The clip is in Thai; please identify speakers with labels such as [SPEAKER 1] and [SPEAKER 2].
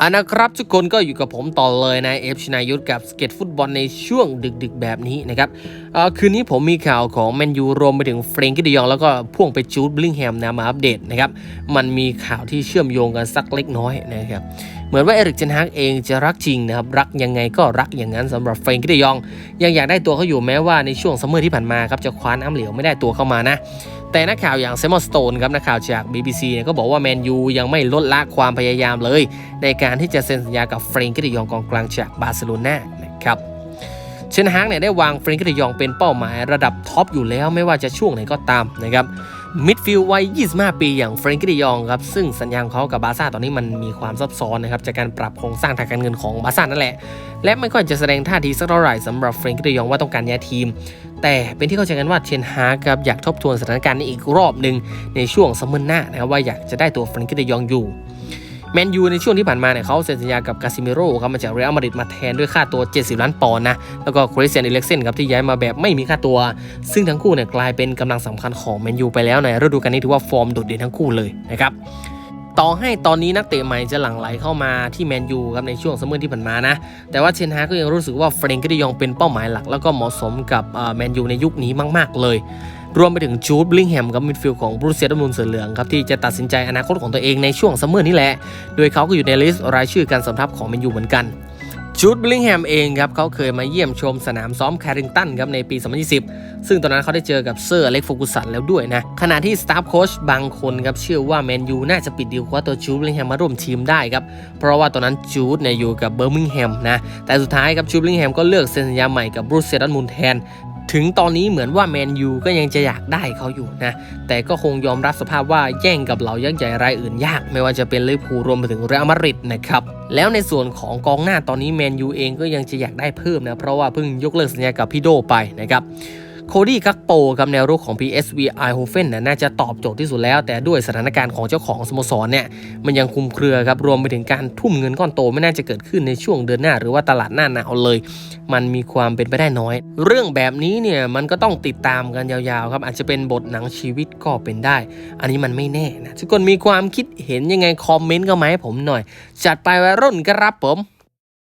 [SPEAKER 1] อันนะครับทุกคนก็อยู่กับผมต่อเลยนะเอฟชนายุทธกับสเก็ตฟุตบอลในช่วงดึกๆแบบนี้นะครับคืนนี้ผมมีข่าวของแมนยูรวมไปถึงเฟรงกี้ดยอง แล้วก็พ่วงไปจูดบลิงแฮมนะมาอัปเดตนะครับ มันมีข่าวที่เชื่อมโยงกันสักเล็กน้อยนะครับ เหมือนว่าเอริกเจนฮากเองจะรักจริงนะครับ รักยังไงก็รักอย่างนั้นสำหรับเฟรงกี้ดยอง ยังอยากได้ตัวเขาอยู่แม้ว่าในช่วงซัมเมอร์ที่ผ่านมาครับจะคว้าน้ำเหลวไม่ได้ตัวเข้ามานะ แต่นักข่าวอย่างเซมอนสโตนครับนักข่าวจาก BBC เนี่ยก็บอกว่าแมนยูยังไม่ลดละความพยายามเลย ในการที่จะเซ็นสัญญากับเฟรงกิติยองกองกลางจากบาร์เซโลนานะครับ เชนฮากเนี่ยได้วางเฟรงกี้ดิยองเป็นเป้าหมายระดับท็อปอยู่แล้วไม่ว่าจะช่วงไหนก็ตามนะครับมิดฟิลด์วัย 25 ปีอย่างเฟรงกี้ดิยองครับ ซึ่งสัญญาของเขากับบาร์ซ่าตอนนี้มันมีความซับซ้อนนะครับ จากการปรับโครงสร้างทางการเงินของบาร์ซ่านั่นแหละ และไม่ค่อยจะแสดงท่าทีสักเท่าไหร่สำหรับเฟรงกี้ดิยองว่าต้องการย้ายทีม แต่เป็นที่เข้าใจกันว่าเชนฮากครับอยากทบทวนสถานการณ์นี้อีกรอบหนึ่งในช่วงซัมเมอร์หน้านะครับว่าอยากจะได้ตัวเฟรนกี้เดยองอยู่ แมนยูในช่วงที่ผ่านมาเนี่ยเขาเซ็นสัญญากับกาซิเมโร่ครับมาจากเรอัลมาดริดมาแทนด้วยค่าตัว 70 ล้านปอนด์นะ แล้วก็คริสเตียนอิเล็กเซนครับที่ย้ายมาแบบไม่มีค่าตัว ซึ่งทั้งคู่เนี่ยกลายเป็นกำลังสำคัญของแมนยูไปแล้วในฤดูกาลนี้ถือว่าฟอร์มโดดเด่นทั้งคู่เลยนะครับต่อให้ตอนนี้นักเตะใหม่จะหลั่งไหลเข้ามาที่แมนยูครับในช่วงซัมเมอร์ที่ผ่านมานะ แต่ว่าเชนฮากก็ยังรู้สึกว่าเฟรงกี้ดิยองเป็นเป้าหมายหลัก แล้วก็เหมาะสมกับแมนยูในยุคนี้มาก ๆ เลย รวมไปถึงจูดบลิงแฮมกับมิดฟิลด์ของบรูเซียดอร์มูลเสือเหลืองครับที่จะตัดสินใจอนาคตของตัวเองในช่วงซัมเมอร์นี้แหละ โดยเขาก็อยู่ในลิสต์รายชื่อการสำทับของแมนยูเหมือนกันจูดบลิงแฮมเองครับเขาเคยมาเยี่ยมชมสนามซ้อมแคริงตันครับในปี 2020 ซึ่งตอนนั้นเขาได้เจอกับเซอร์อเล็กโฟกุสันแล้วด้วยนะ ขณะที่สตาฟโค้ชบางคนครับเชื่อว่าแมนยูน่าจะปิดดีลคว้าตัวจูดบลิงแฮมมาร่วมทีมได้ครับ เพราะว่าตอนนั้นจูดเนี่ยอยู่กับเบอร์มิงแฮมนะ แต่สุดท้ายครับจูดบลิงแฮมก็เลือกเซ็นสัญญาใหม่กับบรูเซดอร์มูลแทน ถึงตอนนี้เหมือนว่าแมนยูก็ยังจะอยากได้เขาอยู่นะ แต่ก็คงยอมรับสภาพว่าแย่งกับเหล่ายักษ์ใหญ่รายอื่นยาก ไม่ว่าจะเป็นลิเวอร์พูลรวมไปถึงเรอัลมาดริดนะครับ แล้วในส่วนของกองหน้าตอนนี้แมนยูเองก็ยังจะอยากได้เพิ่มนะ เพราะว่าเพิ่งยกเลิกสัญญากับพี่โดไปนะครับ โคดี้กักโปกับแนวรุกของ PSV i h o f e n น่ะน่าจะตอบโจทย์ที่สุดแล้ว แต่ด้วยสถานการณ์ของเจ้าของสโมสรเนี่ยมันยังคุมเครือครับรวมไปถึงการทุ่มเงินก้อนโตไม่น่าจะเกิดขึ้นในช่วงเดือนหน้า หรือว่าตลาดหน้าหนาวเลย มันมีความเป็นไปได้น้อย เรื่องแบบนี้เนี่ยมันก็ต้องติดตามกันยาวๆครับอาจจะเป็นบทหนังชีวิตก็เป็นได้ อันนี้มันไม่แน่นะทุกคนมีความคิดเห็นยังไงคอมเมนต์ก็มาให้ผมหน่อย จัดไปวัยรุ่นครับผม